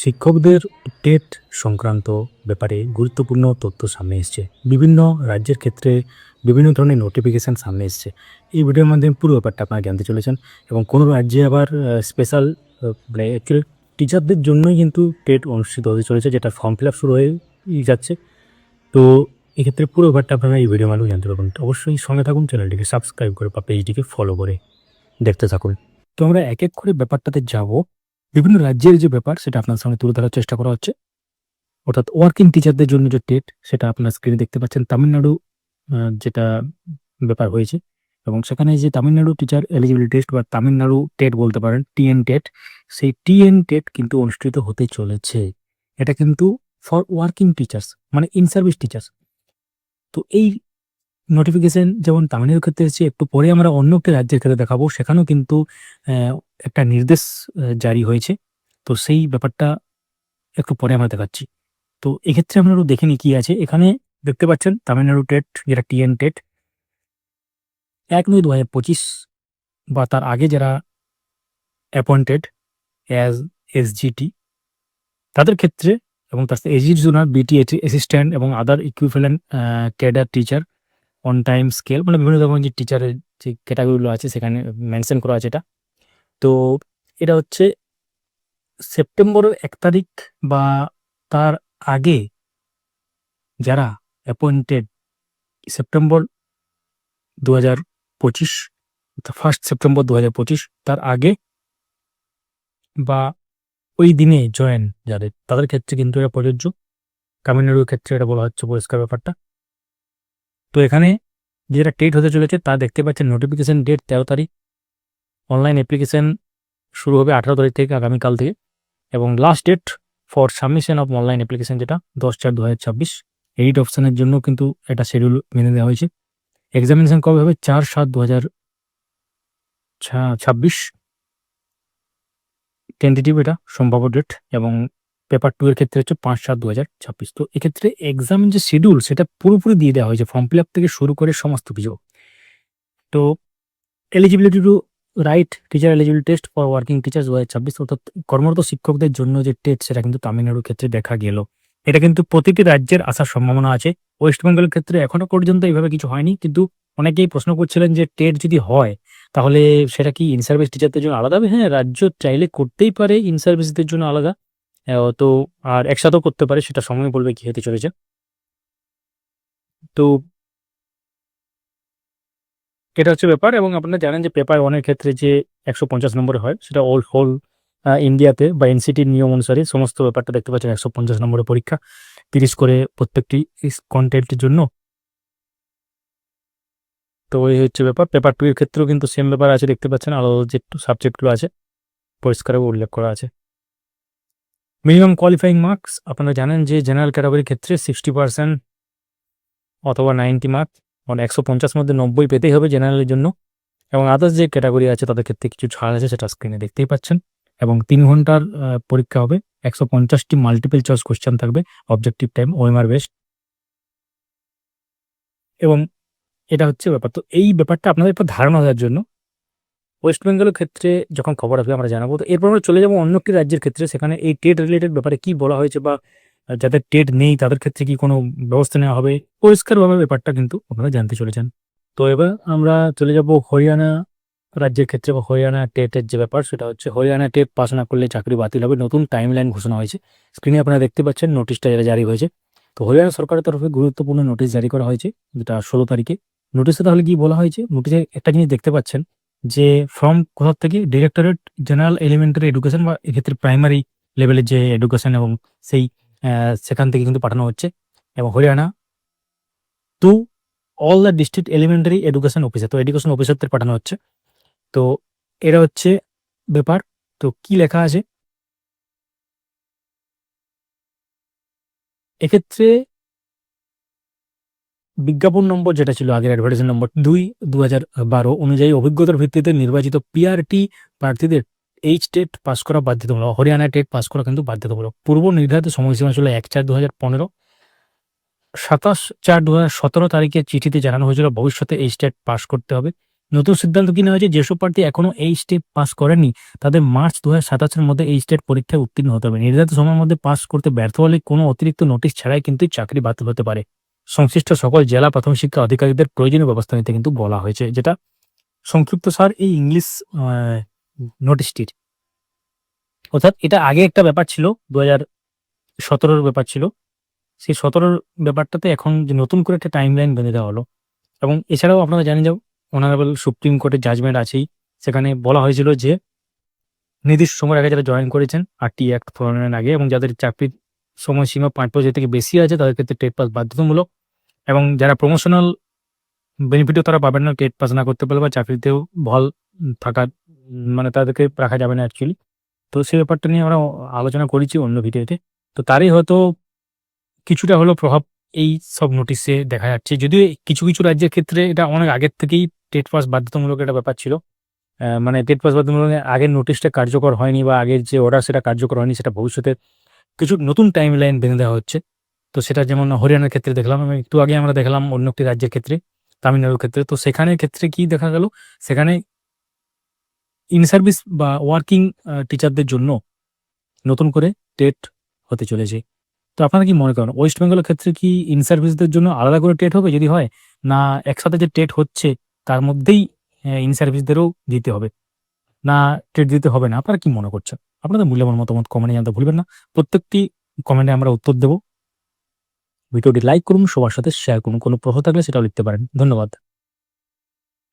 শিক্ষকদের টেট সংক্রান্ত ব্যাপারে গুরুত্বপূর্ণ তথ্য সামনে এসছে। বিভিন্ন রাজ্যের ক্ষেত্রে বিভিন্ন ধরনের নোটিফিকেশান সামনে এসছে। এই ভিডিওর মাধ্যমে পুরো ব্যাপারটা আপনারা জানতে চলেছেন এবং কোনো রাজ্যে আবার স্পেশাল মানে অ্যাকচুয়ালি টিচারদের জন্যই কিন্তু টেট অনুষ্ঠিত হতে চলেছে, যেটা ফর্ম ফিল আপ শুরু হয়ে যাচ্ছে। তো এক্ষেত্রে পুরো ব্যাপারটা আপনারা এই ভিডিও মাধ্যমে জানতে পারবেন। অবশ্যই সঙ্গে থাকুন, চ্যানেলটিকে সাবস্ক্রাইব করে বা পেজটিকে ফলো করে দেখতে থাকুন। তো আমরা এক এক করে ব্যাপারটাতে যাব। বিভিন্ন রাজ্যের যে ব্যাপার, সেটা আপনার সামনে তুলে ধরার চেষ্টা করা হচ্ছে। অর্থাৎ ওয়ার্কিং টিচারদের জন্য যে টেট, সেটা আপনার স্ক্রিনে দেখতে পাচ্ছেন। তামিলনাড়ু যেটা ব্যাপার হয়েছে। এবং সেখানে যে তামিলনাড়ু টিচার এলিজিবিলিটি টেস্ট বা তামিলনাড়ু টেট বলতে পারেন টিএন টেট, সেই টিএন টেট কিন্তু অনুষ্ঠিত হতে চলেছে। এটা কিন্তু ফর ওয়ার্কিং টিচার্স মানে ইন সার্ভিস টিচার্স তো এই নোটিফিকেশন যেমন তামিলনাড়ুর ক্ষেত্রে এসেছে, একটু পরে আমরা অন্য একটি রাজ্যের ক্ষেত্রে দেখাবো। সেখানেও কিন্তু একটা নির্দেশ জারি হয়েছে। তো সেই ব্যাপারটা একটু পরে আমরা দেখাচ্ছি। তো এক্ষেত্রে একটু দেখে নিই কি আছে। এখানে দেখতে পাচ্ছেন তামিলনাড়ু টেট, যেটা টিএন টেট। এক নয় দু হাজার পঁচিশ বা তার আগে যারা অ্যাপয়েন্টেড অ্যাজ এসজিটি তাদের ক্ষেত্রে এবং তার সাথে এজির জন্য বিটি অ্যাসিস্ট্যান্ট এবং other equivalent cadre teacher on time scale মানে বিভিন্ন ধরনের যে টিচারের যে ক্যাটাগরিগুলো আছে, সেখানে মেনশন করা আছে এটা। তো এটা হচ্ছে সেপ্টেম্বরের এক তারিখ বা তার আগে যারা অ্যাপয়েন্টেড সেপ্টেম্বর দু হাজার পঁচিশ ফার্স্ট সেপ্টেম্বর দু হাজার পঁচিশ, তার আগে বা ওই দিনে জয়েন যাদের, তাদের ক্ষেত্রে কিন্তু এটা প্রযোজ্য। তামিলনাড়ুর ক্ষেত্রে এটা বলা হচ্ছে, পরিষ্কার ব্যাপারটা। তো এখানে যেটা টেট হতে চলেছে, তা দেখতে পাচ্ছেন নোটিফিকেশন ডেট তেরো তারিখ। অনলাইন অ্যাপ্লিকেশন শুরু হবে আঠারো তারিখ থেকে, আগামীকাল থেকে। এবং last date for submission of online application যেটা, দশ চার দু হাজার ছাব্বিশ এইট অপশানের জন্য কিন্তু এটা শিডিউল মেনে দেওয়া হয়েছে। এক্সামিনেশন কবে হবে? চার সাত দু হাজার ছাব্বিশ। টেন্টেটিভ এটা, সম্ভাব্য ডেট এবং পেপার টু এর ক্ষেত্রে হচ্ছে পাঁচ সাত দু হাজার ছাব্বিশ। তো এক্ষেত্রে এক্সাম যে শিডিউল সেটা পুরোপুরি দিয়ে দেওয়া হয়েছে। ফর্ম ফিল আপ থেকে শুরু করে সমস্ত কিছু। তো eligibility to write teacher eligibility test for working teachers দু হাজার ছাব্বিশ, অর্থাৎ কর্মরত শিক্ষকদের জন্য যে টেস্ট সেটা কিন্তু তামিলনাড়ুর ক্ষেত্রে দেখা গেল। এটা কিন্তু প্রতিটি রাজ্যের আসার সম্ভাবনা আছে। ওয়েস্ট বেঙ্গলের ক্ষেত্রে এখনও পর্যন্ত এইভাবে কিছু হয়নি, কিন্তু অনেকেই প্রশ্ন করছিলেন যে টেট যদি হয়, তাহলে সেটা কি ইন সার্ভিস টিচারদের জন্য আলাদা হবে? হ্যাঁ রাজ্য চাইলে করতেই পারে ইন সার্ভিসদের জন্য আলাদা। তো আর একসাথেও করতে পারে, সেটা সময় বলবে কি হতে চলেছে। তো এটা হচ্ছে ব্যাপার এবং আপনারা জানেন যে পেপার ওয়ানের ক্ষেত্রে যে একশো পঞ্চাশ নম্বরে হয়, সেটা অল হোল ইন্ডিয়াতে বা এনসিটির নিয়ম অনুসারে সমস্ত ব্যাপারটা দেখতে পাচ্ছেন, একশো পঞ্চাশ নম্বরের পরীক্ষা, তিরিশ করে প্রত্যেকটি কন্টেন্টের জন্য। তো এই হচ্ছে ব্যাপার, পেপার টু এর ক্ষেত্রেও কিন্তু সেম ব্যাপার আছে, দেখতে পাচ্ছেন, আলাদা যে সাবজেক্টগুলো আছে পরিষ্কারভাবে উল্লেখ করা আছে। মিনিমাম কোয়ালিফাইং মার্কস আপনারা জানেন যে জেনারেল ক্যাটাগরির ক্ষেত্রে সিক্সটি পার্সেন্ট অথবা নাইনটি মার্কস মানে একশো পঞ্চাশ মধ্যে নব্বই পেতেই হবে জেনারেলের জন্য। এবং আদার্স যে ক্যাটাগরি আছে তাদের ক্ষেত্রে কিছু ছাড় আছে সেটা স্ক্রিনে দেখতেই পাচ্ছেন। এবং তিন ঘণ্টার পরীক্ষা হবে। একশো পঞ্চাশটি মাল্টিপল চয়েস কোশ্চেন থাকবে। অবজেক্টিভ টাইম ওএমআর বেস্ট এবং এটা হচ্ছে ব্যাপার। তো এই ব্যাপারটা আপনাদের একটু ধারণা দেওয়ার জন্য ওয়েস্ট বেঙ্গলের ক্ষেত্রে যখন খবর আসবে আমরা জানাব। তো এরপর আমরা চলে যাব অন্য একটি রাজ্যের ক্ষেত্রে। সেখানে এই টেট রিলেটেড ব্যাপারে কি বলা হয়েছে বা যাদের টেট নেই, তাদের ক্ষেত্রে কি কোনো ব্যবস্থা নেওয়া হবে? পরিষ্কারভাবে ব্যাপারটা কিন্তু আপনারা জানতে চলেছেন। তো এবার আমরা চলে যাব হরিয়ানা রাজ্যের ক্ষেত্রে, বা হরিয়ানা টেটের যে ব্যাপার, সেটা হচ্ছে হরিয়ানা টেট পাস না করলে চাকরি বাতিল হবে। নতুন টাইম লাইন ঘোষণা হয়েছে। স্ক্রিনে আপনারা দেখতে পাচ্ছেন নোটিশটা যেটা জারি হয়েছে। তো হরিয়ানা সরকারের তরফে গুরুত্বপূর্ণ নোটিশ জারি করা হয়েছে, যেটা ষোলো তারিখে। নোটিশে তাহলে কি বলা হয়েছে? নোটিশে একটা জিনিস দেখতে পাচ্ছেন, যে ফ্রম কোথাও থেকে? ডিরেক্টরেট জেনারেল এলিমেন্টারি এডুকেশন বা এক্ষেত্রে প্রাইমারি লেভেলের যে এডুকেশন এবং সেই সেখান থেকে কিন্তু পাঠানো হচ্ছে। এবং Haryana to all the district elementary education officer তো এডুকেশন অফিসারদের পাঠানো হচ্ছে। তো এটা হচ্ছে ব্যাপার। তো কি লেখা আছে? এক্ষেত্রে বিজ্ঞাপন নম্বর যেটা ছিল আগের অ্যাডভার্টাইজমেন্ট নম্বর দুই দু অনুযায়ী অভিজ্ঞতার ভিত্তিতে নির্বাচিত পিআরটি প্রার্থীদের এইচ টেট পাস করা বাধ্যতামূলক, হরিয়ানা টেট পাস করা কিন্তু বাধ্যতামূলক। পূর্ব নির্ধারিত সময়সীমা ছিল এক চার দু হাজার পনেরো। সাতাশ চার দু হাজার সতেরো তারিখে চিঠিতে জানানো হয়েছিল, ভবিষ্যতে এইচ টেট পাস করতে হবে। নতুন সিদ্ধান্ত কি নেওয়া হয়েছে? যেসব প্রার্থী এখনও এই স্টেপ পাস করেনি তাদের মার্চ দু হাজার সাতাশের মধ্যে এই স্টেট পরীক্ষায় উত্তীর্ণ হতে হবে। নির্ধারিত সময়ের মধ্যে পাস করতে ব্যর্থ হলে কোনো অতিরিক্ত নোটিশ ছাড়াই কিন্তু চাকরি বাতিল হতে পারে। সংশ্লিষ্ট সকল জেলা প্রাথমিক শিক্ষা অধিকারীদের প্রয়োজনীয় ব্যবস্থা নিতে কিন্তু বলা হয়েছে, যেটা সংক্ষিপ্ত সার এই ইংলিশ নোটিশটির অর্থাৎ এটা আগে একটা ব্যাপার ছিল দু হাজার সতেরোর ব্যাপার ছিল। সেই সতেরোর ব্যাপারটাতে এখন যে নতুন করে একটা টাইম লাইন বেঁধে দেওয়া হলো, এবং এছাড়াও আপনারা জানেন যে অনারেবল সুপ্রিম কোর্টের জাজমেন্ট আছেই। সেখানে বলা হয়েছিল যে, নির্দিষ্ট সময়ের আগে যারা জয়েন করেছেন আরটি অ্যাক্ট প্রণয়নের আগে, এবং যাদের চাকরির সময়সীমা পাঁচ বছর থেকে বেশি আছে, তাদের ক্ষেত্রে টেট পাস বাধ্যতামূলক, এবং যারা প্রমোশনাল বেনিফিটও তারা পাবেন না টেট পাস না করতে পারলে বা চাকরিতেও বহাল থাকার মানে তাদেরকে রাখা যাবে না অ্যাকচুয়ালি তো সে ব্যাপারটা নিয়ে আমরা আলোচনা করেছি অন্য ভিডিওতে তো। তারই হয়তো কিছুটা হলো প্রভাব এই সব নোটিশে দেখা যাচ্ছে। যদিও কিছু কিছু রাজ্যের ক্ষেত্রে এটা অনেক আগের থেকেই টেট পাস বাধ্যতামূলক একটা ব্যাপার ছিল। মানে টেট পাস বাধ্যতামূলক আগের নোটিশটা কার্যকর হয়নি বা আগের যে অর্ডার সেটা কার্যকর হয়নি, সেটা ভবিষ্যতে কিছু নতুন টাইম লাইন বেঁধে দেওয়া হচ্ছে। তো সেটা যেমন হরিয়ানার ক্ষেত্রে দেখলাম এবং একটু আগে আমরা দেখলাম অন্য একটি রাজ্যের ক্ষেত্রে, তামিলনাড়ুর ক্ষেত্রে। তো সেখানের ক্ষেত্রে কি দেখা গেল? সেখানে ইন সার্ভিস বা ওয়ার্কিং টিচারদের জন্য নতুন করে টেট হতে চলেছে। তো আপনারা কি মনে করেন ওয়েস্ট বেঙ্গলের ক্ষেত্রে কি ইন সার্ভিসদের জন্য আলাদা করে টেট হবে? যদি হয়, না একসাথে যে টেট হচ্ছে, তার মধ্যেই ইন সার্ভিসদেরও দিতে হবে। না টেট দিতে হবে না, আপনারা কি মনে করছেন? আপনাদের মূল্যবান মতামত কমেন্টে জানতে ভুলবেন না। প্রত্যেকটি কমেন্টে আমরা উত্তর দেব। ভিডিওটি লাইক করুন, সবার সাথে শেয়ার করুন। কোনো প্রশ্ন থাকলে সেটাও লিখতে পারেন। ধন্যবাদ।